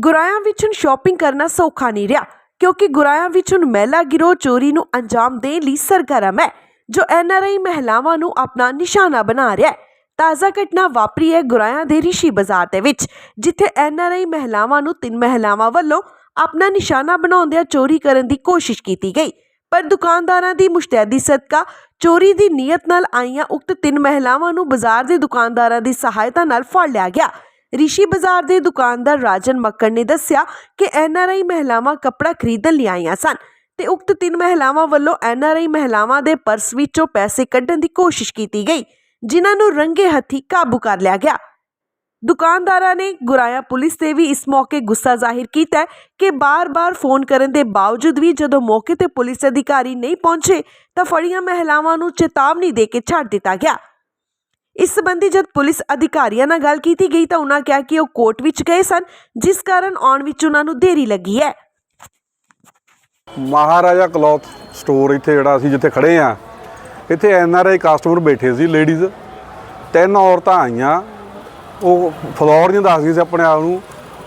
ਗੁਰਾਇਆਂ ਵਿੱਚ ਹੁਣ ਸ਼ਾਪਿੰਗ ਕਰਨਾ ਸੌਖਾ ਨਹੀਂ ਰਿਹਾ, ਕਿਉਂਕਿ ਗੁਰਾਇਆਂ ਵਿੱਚ ਹੁਣ ਮਹਿਲਾ ਗਿਰੋਹ ਚੋਰੀ ਨੂੰ ਅੰਜਾਮ ਦੇਣ ਲਈ ਸਰਗਰਮ ਹੈ, ਜੋ ਐਨਆਰਆਈ ਮਹਿਲਾਵਾਂ ਨੂੰ ਆਪਣਾ ਨਿਸ਼ਾਨਾ ਬਣਾ ਰਿਹਾ ਹੈ। ਤਾਜ਼ਾ ਘਟਨਾ ਵਾਪਰੀ ਹੈ ਗੁਰਾਇਆਂ ਦੇ ਰਿਸ਼ੀ ਬਾਜ਼ਾਰ ਦੇ ਵਿੱਚ, ਜਿੱਥੇ ਐਨਆਰਆਈ ਮਹਿਲਾਵਾਂ ਨੂੰ ਤਿੰਨ ਮਹਿਲਾਵਾਂ ਵੱਲੋਂ ਆਪਣਾ ਨਿਸ਼ਾਨਾ ਬਣਾਉਂਦਿਆਂ ਚੋਰੀ ਕਰਨ ਦੀ ਕੋਸ਼ਿਸ਼ ਕੀਤੀ ਗਈ। ਪਰ ਦੁਕਾਨਦਾਰਾਂ ਦੀ ਮੁਸ਼ਤੈਦੀ ਸਦਕਾ ਚੋਰੀ ਦੀ ਨੀਅਤ ਨਾਲ ਆਈਆਂ ਉਕਤ ਤਿੰਨ ਮਹਿਲਾਵਾਂ ਨੂੰ ਬਾਜ਼ਾਰ ਦੇ ਦੁਕਾਨਦਾਰਾਂ ਦੀ ਸਹਾਇਤਾ ਨਾਲ ਫੜ ਲਿਆ ਗਿਆ। ਰਿਸ਼ੀ ਬਾਜ਼ਾਰ ਦੇ ਦੁਕਾਨਦਾਰ ਰਾਜਨ ਮੱਕੜ ਨੇ ਦੱਸਿਆ ਕਿ ਐਨਆਰਆਈ ਮਹਿਲਾਵਾਂ ਕੱਪੜਾ ਖਰੀਦਣ ਲਈ ਆਈਆਂ ਸਨ ਤੇ ਉਕਤ ਤਿੰਨ ਮਹਿਲਾਵਾਂ ਵੱਲੋਂ ਐਨਆਰਆਈ ਮਹਿਲਾਵਾਂ ਦੇ ਪਰਸ ਵਿੱਚੋਂ ਪੈਸੇ ਕੱਢਣ ਦੀ ਕੋਸ਼ਿਸ਼ ਕੀਤੀ ਗਈ, ਜਿਨ੍ਹਾਂ ਨੂੰ ਰੰਗੇ ਹੱਥੀ ਕਾਬੂ ਕਰ ਲਿਆ ਗਿਆ। ਦੁਕਾਨਦਾਰਾਂ ਨੇ ਗੁਰਾਇਆ ਪੁਲਿਸ ਤੇ ਵੀ ਇਸ ਮੌਕੇ ਗੁੱਸਾ ਜ਼ਾਹਿਰ ਕੀਤਾ ਕਿ ਬਾਰ-ਬਾਰ ਫੋਨ ਕਰਨ ਦੇ ਬਾਵਜੂਦ ਵੀ ਜਦੋਂ ਮੌਕੇ ਤੇ ਪੁਲਿਸ ਅਧਿਕਾਰੀ ਨਹੀਂ ਪਹੁੰਚੇ ਤਾਂ ਫੜੀਆਂ ਮਹਿਲਾਵਾਂ ਨੂੰ ਚੇਤਾਵਨੀ ਦੇ ਕੇ ਛੱਡ ਦਿੱਤਾ ਗਿਆ। ਇਸ ਸੰਬੰਧੀ ਜਦ ਪੁਲਿਸ ਅਧਿਕਾਰੀਆਂ ਨਾਲ ਗੱਲ ਕੀਤੀ ਗਈ ਤਾਂ ਉਹਨਾਂ ਕਿਹਾ ਕਿ ਉਹ ਕੋਰਟ ਵਿੱਚ ਗਏ ਸਨ, ਜਿਸ ਕਾਰਨ ਆਉਣ ਵਿੱਚ ਉਹਨਾਂ ਨੂੰ ਦੇਰੀ ਲੱਗੀ ਹੈ। ਮਹਾਰਾਜਾ ਕਲੌਥ ਸਟੋਰ ਇੱਥੇ ਜਿਹੜਾ ਅਸੀਂ ਜਿੱਥੇ ਖੜੇ ਆ ਇੱਥੇ ਐਨ ਆਰ ਆਈ ਕਸਟਮਰ ਬੈਠੇ ਸੀ, ਲੇਡੀਜ਼। ਤਿੰਨ ਔਰਤਾਂ ਆਈਆਂ, ਉਹ ਫਲੋਰ ਦੀਆਂ ਦੱਸਦੀਆਂ ਸੀ ਆਪਣੇ ਆਪ ਨੂੰ।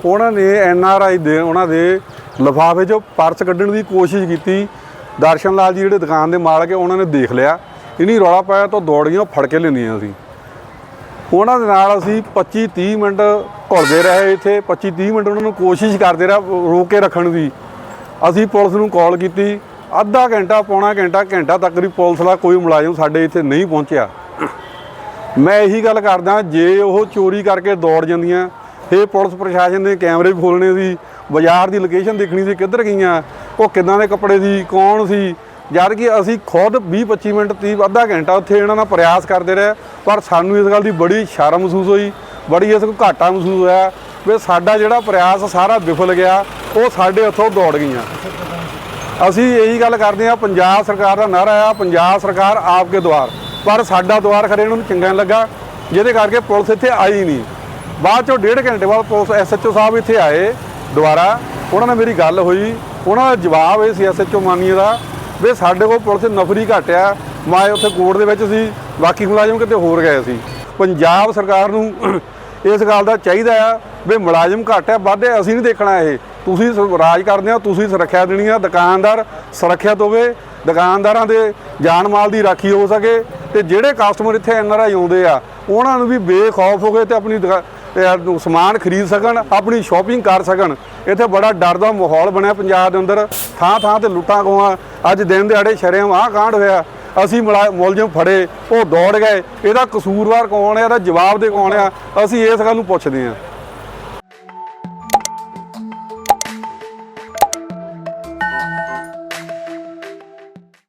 ਉਹਨਾਂ ਨੇ ਐਨ ਆਰ ਆਈ ਦੇ, ਉਹਨਾਂ ਦੇ ਲਿਫਾਫੇ 'ਚੋਂ ਪਰਸ ਕੱਢਣ ਦੀ ਕੋਸ਼ਿਸ਼ ਕੀਤੀ। ਦਰਸ਼ਨ ਲਾਲ ਜੀ ਜਿਹੜੇ ਦੁਕਾਨ ਦੇ ਮਾਲਕ ਹੈ, ਉਹਨਾਂ ਨੇ ਦੇਖ ਲਿਆ। ਇਨੀ ਰੌਲਾ ਪਾਇਆ ਤਾਂ ਦੌੜੀਆਂ ਫੜ ਕੇ ਲੈਂਦੀਆਂ ਸੀ। ਉਹਨਾਂ ਦੇ ਨਾਲ ਅਸੀਂ 25 30 ਮਿੰਟ ਘੁਲਦੇ ਰਹੇ ਇੱਥੇ 25 30 ਮਿੰਟ ਉਹਨਾਂ ਨੂੰ ਕੋਸ਼ਿਸ਼ ਕਰਦੇ ਰਹੇ ਰੋਕ ਕੇ ਰੱਖਣ ਦੀ। ਅਸੀਂ ਪੁਲਿਸ ਨੂੰ ਕਾਲ ਕੀਤੀ। ਅੱਧਾ ਘੰਟਾ, ਪੌਣਾ ਘੰਟਾ ਘੰਟਾ ਤੱਕ ਵੀ ਪੁਲਿਸ ਦਾ ਕੋਈ ਮੁਲਾਜ਼ਮ ਸਾਡੇ ਇੱਥੇ ਨਹੀਂ ਪਹੁੰਚਿਆ। ਮੈਂ ਇਹੀ ਗੱਲ ਕਰਦਾ, ਜੇ ਉਹ ਚੋਰੀ ਕਰਕੇ ਦੌੜ ਜਾਂਦੀਆਂ ਇਹ ਪੁਲਿਸ ਪ੍ਰਸ਼ਾਸਨ ਨੇ ਕੈਮਰੇ ਵੀ ਖੋਲਣੇ ਸੀ, ਬਾਜ਼ਾਰ ਦੀ ਲੋਕੇਸ਼ਨ ਦੇਖਣੀ ਸੀ, ਕਿੱਧਰ ਗਈਆਂ, ਉਹ ਕਿੱਦਾਂ ਦੇ ਕੱਪੜੇ ਸੀ, ਕੌਣ ਸੀ ਜਦ ਕਿ ਅਸੀਂ ਖੁਦ 20 25 ਮਿੰਟ 30 ਅੱਧਾ ਘੰਟਾ ਉੱਥੇ ਇਹਨਾਂ ਨਾਲ ਪ੍ਰਯਾਸ ਕਰਦੇ ਰਹੇ, ਪਰ ਸਾਨੂੰ ਇਸ ਗੱਲ ਦੀ ਬੜੀ ਸ਼ਰਮ ਮਹਿਸੂਸ ਹੋਈ, ਬੜੀ ਇਸ ਨੂੰ ਘਾਟਾ ਮਹਿਸੂਸ ਹੋਇਆ, ਵੀ ਸਾਡਾ ਜਿਹੜਾ ਪ੍ਰਯਾਸ ਸਾਰਾ ਵਿਫਲ ਗਿਆ, ਉਹ ਸਾਡੇ ਉੱਥੋਂ ਦੌੜ ਗਈਆਂ। ਅਸੀਂ ਇਹੀ ਗੱਲ ਕਰਦੇ ਆ ਪੰਜਾਬ ਸਰਕਾਰ ਦਾ ਨਾਰਾ ਆ, ਪੰਜਾਬ ਸਰਕਾਰ ਆਪਕੇ ਦੁਆਰ ਪਰ ਸਾਡਾ ਦੁਆਰ ਖਰੇ ਇਹਨਾਂ ਨੂੰ ਚੰਗਾ ਨਹੀਂ ਲੱਗਾ, ਜਿਹਦੇ ਕਰਕੇ ਪੁਲਿਸ ਇੱਥੇ ਆਈ ਨਹੀਂ। ਬਾਅਦ ਚੋਂ ਡੇਢ ਘੰਟੇ ਬਾਅਦ ਪੁਲਿਸ ਐਸਐਚਓ ਸਾਹਿਬ ਇੱਥੇ ਆਏ ਦੁਬਾਰਾ, ਉਹਨਾਂ ਨਾਲ ਮੇਰੀ ਗੱਲ ਹੋਈ, ਉਹਨਾਂ ਦਾ ਜਵਾਬ ਇਹ ਸੀ ਐਸਐਚਓ ਮਾਨੀਏ ਦਾ ਵੀ ਸਾਡੇ ਕੋਲ ਪੁਲਿਸ ਨਫਰੀ ਘਟਿਆ, ਮਾਏ ਉੱਥੇ ਕੋਰਟ ਦੇ ਵਿੱਚ ਸੀ, ਬਾਕੀ ਮੁਲਾਜ਼ਮ ਕਿਤੇ ਹੋਰ ਗਏ ਸੀ। ਪੰਜਾਬ ਸਰਕਾਰ ਨੂੰ ਇਸ ਗੱਲ ਦਾ ਚਾਹੀਦਾ ਆ ਵੀ ਮੁਲਾਜ਼ਮ ਘੱਟ ਹੈ ਵਾਧੇ ਅਸੀਂ ਨਹੀਂ ਦੇਖਣਾ ਇਹ। ਤੁਸੀਂ ਰਾਜ ਕਰਦੇ ਹੋ ਤੁਸੀਂ ਸੁਰੱਖਿਆ ਦੇਣੀ ਆ, ਦੁਕਾਨਦਾਰ ਸੁਰੱਖਿਅਤ ਹੋਵੇ ਦੁਕਾਨਦਾਰਾਂ ਦੇ ਜਾਨ ਮਾਲ ਦੀ ਰਾਖੀ ਹੋ ਸਕੇ ਤੇ ਜਿਹੜੇ ਕਸਟਮਰ ਇੱਥੇ ਐਨਆਰਆਈ ਆਉਂਦੇ ਆ, ਉਹਨਾਂ ਨੂੰ ਵੀ ਬੇਖੌਫ ਹੋ ਕੇ ਤੇ ਆਪਣੀ ਦੁਕਾ- ਸਮਾਨ ਖਰੀਦ ਸਕਣ, ਆਪਣੀ ਸ਼ਾਪਿੰਗ ਕਰ ਸਕਣ, ਇੱਥੇ ਬੜਾ ਡਰ ਦਾ ਮਾਹੌਲ ਬਣਿਆ ਪੰਜਾਬ ਦੇ ਅੰਦਰ। ਥਾਂ ਥਾਂ ਤੇ ਲੁੱਟਾਂ ਖੋਹਾਂ, ਅੱਜ ਦਿਨ ਦਿਹਾੜੇ ਸ਼ਰੇਆਮ ਆਹ ਕਾਂਡ ਹੋਇਆ। ਅਸੀਂ ਮੁਲਾ- ਮੁਲਜ਼ਮ ਫੜੇ, ਉਹ ਦੌੜ ਗਏ। ਇਹਦਾ ਕਸੂਰਵਾਰ ਕੌਣ ਹੈ ਇਹਦਾ ਜਵਾਬ ਦੇ ਕੌਣ ਆ? ਅਸੀਂ ਇਸ ਗੱਲ ਨੂੰ ਪੁੱਛਦੇ ਹਾਂ।